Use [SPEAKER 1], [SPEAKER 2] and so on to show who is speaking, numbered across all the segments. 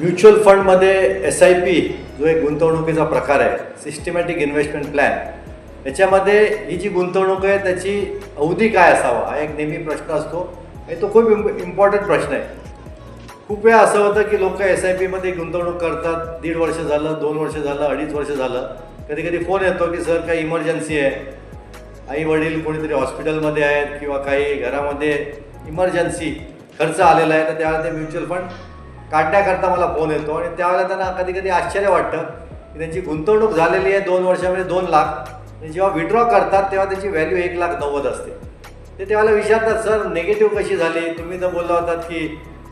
[SPEAKER 1] Mutual फंडमध्ये S I P जो एक गुंतवणुकीचा प्रकार आहे सिस्टमॅटिक इन्व्हेस्टमेंट प्लॅन याच्यामध्ये ही जी गुंतवणूक आहे त्याची अवधी काय असावा हा एक नेहमी प्रश्न असतो. आणि तो खूप इम्प इम्पॉर्टंट प्रश्न आहे. खूप वेळा असं होतं की लोक एस आय पीमध्ये गुंतवणूक करतात दीड वर्ष झालं दोन वर्ष झालं अडीच वर्ष झालं. कधी कधी फोन येतो की सर काही इमर्जन्सी आहे. आई वडील कोणीतरी हॉस्पिटलमध्ये आहेत किंवा काही घरामध्ये इमर्जन्सी खर्च आलेला आहे तर त्यावेळेला ते म्युच्युअल फंड काढण्याकरता मला फोन येतो आणि त्यावेळेला त्यांना कधी कधी आश्चर्य वाटतं की त्यांची गुंतवणूक झालेली आहे दोन वर्षामध्ये दोन लाख. आणि जेव्हा विड्रॉ करतात तेव्हा त्याची व्हॅल्यू एक लाख नव्वद असते. ते त्यावेळेला विचारतात सर निगेटिव्ह कशी झाली? तुम्ही तर बोलला होतात की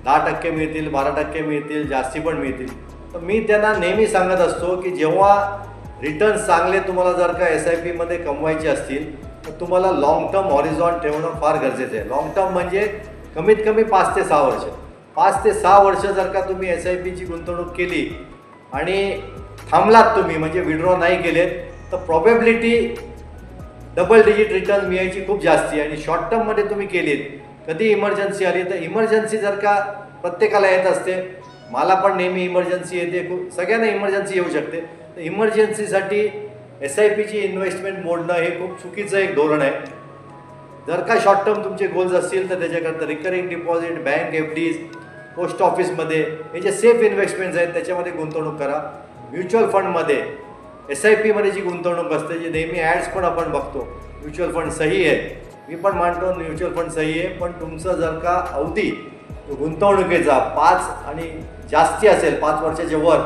[SPEAKER 1] दहा टक्के मिळतील बारा टक्के मिळतील जास्ती पण मिळतील. तर मी त्यांना नेहमी सांगत असतो की जेव्हा रिटर्न्स चांगले तुम्हाला जर का एस आय पीमध्ये कमवायचे असतील तर तुम्हाला लाँग टर्म हॉरिझॉन ठेवणं फार गरजेचं आहे. लाँग टर्म म्हणजे कमीत कमी पाच ते सहा वर्ष. पाच ते सहा वर्ष जर का तुम्ही एस आय पीची गुंतवणूक केली आणि थांबलात तुम्ही म्हणजे विड्रॉ नाही केलेत तर प्रॉबेबिलिटी डबल डिजिट रिटर्न मिळायची खूप जास्ती आहे. आणि शॉर्ट टर्ममध्ये तुम्ही केलीत कधी इमर्जन्सी आली तर इमर्जन्सी जर का प्रत्येकाला येत असते मला पण नेहमी इमर्जन्सी येते खूप सगळ्यांना इमर्जन्सी येऊ शकते. तर इमर्जन्सीसाठी एस आय पीची इन्व्हेस्टमेंट मोडणं हे खूप चुकीचं एक धोरण आहे. जर का शॉर्ट टर्म तुमचे गोल्स असतील तर त्याच्याकरता recurring deposit bank F Ds post ऑफिसमध्ये हे जे सेफ इन्व्हेस्टमेंट्स आहेत त्याच्यामध्ये गुंतवणूक करा. म्युच्युअल फंडमध्ये एस आय पीमध्ये जी गुंतवणूक असते जी नेहमी ॲड्स पण आपण बघतो. म्युच्युअल फंड सही आहे. मी पण मानतो म्युच्युअल फंड सही आहे. पण तुमचं जर का अवधी गुंतवणुकीचा पाच आणि जास्ती असेल पाच वर्षाच्या वर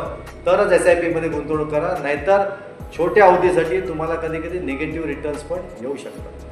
[SPEAKER 1] तरच एस आय पीमध्ये गुंतवणूक करा. नाहीतर छोट्या अवधीसाठी तुम्हाला कधी कधी निगेटिव्ह रिटर्न्स पण येऊ शकतात.